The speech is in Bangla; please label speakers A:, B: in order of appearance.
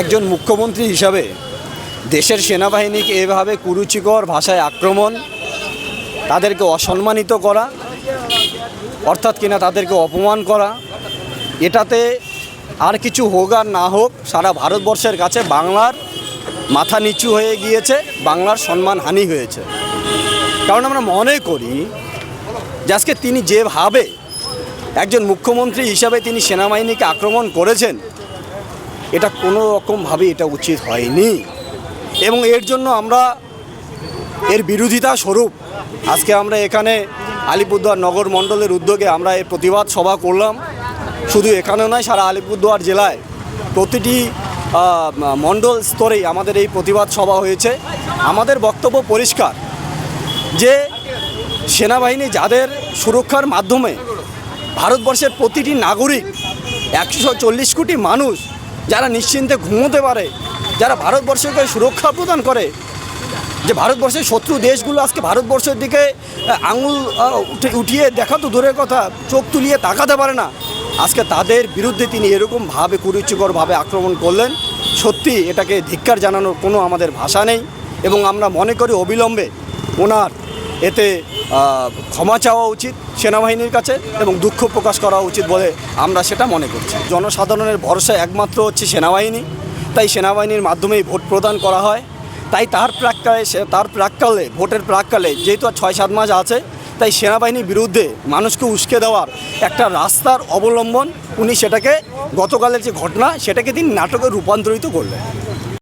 A: একজন মুখ্যমন্ত্রী হিসাবে দেশের সেনাবাহিনীকে এভাবে কুরুচিকর ভাষায় আক্রমণ, তাদেরকে অসম্মানিত করা, অর্থাৎ কিনা তাদেরকে অপমান করা, এটাতে আর কিছু হোক আর না হোক, সারা ভারতবর্ষের কাছে বাংলার মাথা নিচু হয়ে গিয়েছে, বাংলার সম্মান হানি হয়েছে। কারণ আমরা মনে করি যে আজকে তিনি যেভাবে একজন মুখ্যমন্ত্রী হিসাবে তিনি সেনাবাহিনীকে আক্রমণ করেছেন এটা কোনো রকমভাবে এটা উচিত হয়নি। এবং এর জন্য আমরা এর বিরোধিতা স্বরূপ আজকে আমরা এখানে আলিপুরদুয়ার নগর মণ্ডলের উদ্যোগে আমরা এই প্রতিবাদ সভা করলাম। শুধু এখানেও নয়, সারা আলিপুরদুয়ার জেলায় প্রতিটি মণ্ডল স্তরেই আমাদের এই প্রতিবাদ সভা হয়েছে। আমাদের বক্তব্য পরিষ্কার যে সেনাবাহিনী যাদের সুরক্ষার মাধ্যমে ভারতবর্ষের প্রতিটি নাগরিক একশো চল্লিশ কোটি মানুষ যারা নিশ্চিন্তে ঘুমোতে পারে, যারা ভারতবর্ষকে সুরক্ষা প্রদান করে, যে ভারতবর্ষের শত্রু দেশগুলো আজকে ভারতবর্ষের দিকে আঙুল উঠিয়ে দেখা তো দূরের কথা, চোখ তুলিয়ে তাকাতে পারে না। আজকে তাদের বিরুদ্ধে তিনি এরকমভাবে কুরুচিকরভাবে আক্রমণ করলেন। সত্যি এটাকে ধিক্কার জানানোর কোনো আমাদের ভাষা নেই এবং আমরা মনে করি অবিলম্বে ওনার এতে ক্ষমা চাওয়া উচিত। সেনাবাহিনীর কাছে এবং দুঃখ প্রকাশ করা উচিত বলে আমরা সেটা মনে করছি। জনসাধারণের ভরসা একমাত্র হচ্ছে সেনাবাহিনী। তাই সেনাবাহিনীর মাধ্যমেই ভোট প্রদান করা হয়। তাই তার প্রাককালে সে, তার প্রাককালে, ভোটের প্রাককালে যেহেতু আর ছয় সাত মাস আছে, তাই সেনাবাহিনীর বিরুদ্ধে মানুষকে উস্কে দেওয়ার একটা রাস্তার অবলম্বন উনি সেটাকে গতকালের যে ঘটনা, সেটাকে তিনি নাটকে রূপান্তরিত করলেন।